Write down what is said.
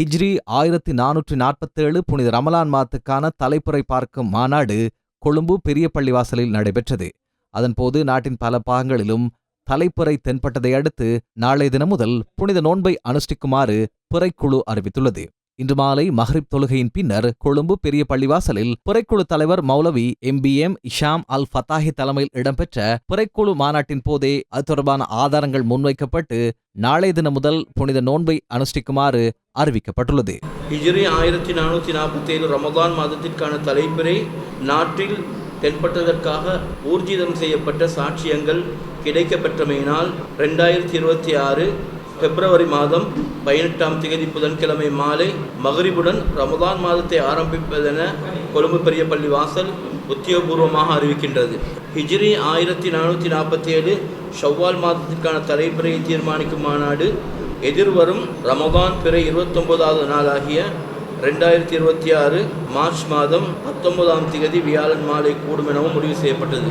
ஹிஜ்ரி ஆயிரத்தி நானூற்றி நாற்பத்தேழு புனித ரமலான் மாத்துக்கான தலைப்புரை பார்க்கும் மாநாடு கொழும்பு பெரிய பள்ளிவாசலில் நடைபெற்றது அதன்போது நாட்டின் பல பாகங்களிலும் தலைப்புரை தென்பட்டதை அடுத்து நாளைய தினம் முதல் புனித நோன்பை அனுஷ்டிக்குமாறு பிறைக்குழு அறிவித்துள்ளது. இன்று மாலை மஹ்ரிப் தொழுகையின் பின்னர் கொழும்பு பெரிய பள்ளிவாசலில் புறைக்குழு தலைவர் மௌலவி எம்பிஎம் இஷாம் அல் ஃபத்தாஹி தலைமையில் இடம்பெற்ற புரைக்குழு மாநாட்டின் போதே அது தொடர்பான ஆதாரங்கள் முன்வைக்கப்பட்டு நாளைய தினம் முதல் புனித நோன்பை அனுஷ்டிக்குமாறு அறிவிக்கப்பட்டுள்ளது. ஹிஜ்ரி ஆயிரத்தி நானூற்றி நாற்பத்தேழு ரமதான் மாதத்திற்கான தலைப்பிறை நாட்டில் தென்பட்டதற்காக ஊர்ஜிதம் செய்யப்பட்ட சாட்சியங்கள் கிடைக்கப்பெற்றமையினால் ரெண்டாயிரத்தி இருபத்தி ஆறு பிப்ரவரி மாதம் பதினெட்டாம் தேதி புதன்கிழமை மாலை மகரிபுடன் ரமதான் மாதத்தை ஆரம்பிப்பதென கொழும்பு பெரிய பள்ளி வாசல் உத்தியோகபூர்வமாக அறிவிக்கின்றது. ஹிஜ்ரி ஆயிரத்தி நானூற்றி நாற்பத்தி ஏழு ஷவ்வால் மாதத்திற்கான தலைப்பிறையை தீர்மானிக்கும் மாநாடு எதிர்வரும் ரமதான் பிறை இருபத்தொன்பதாவது நாளாகிய ரெண்டாயிரத்தி இருபத்தி ஆறு மார்ச் மாதம் பத்தொன்பதாம் தேதி வியாழன் மாலை கூடும் எனவும் முடிவு செய்யப்பட்டது.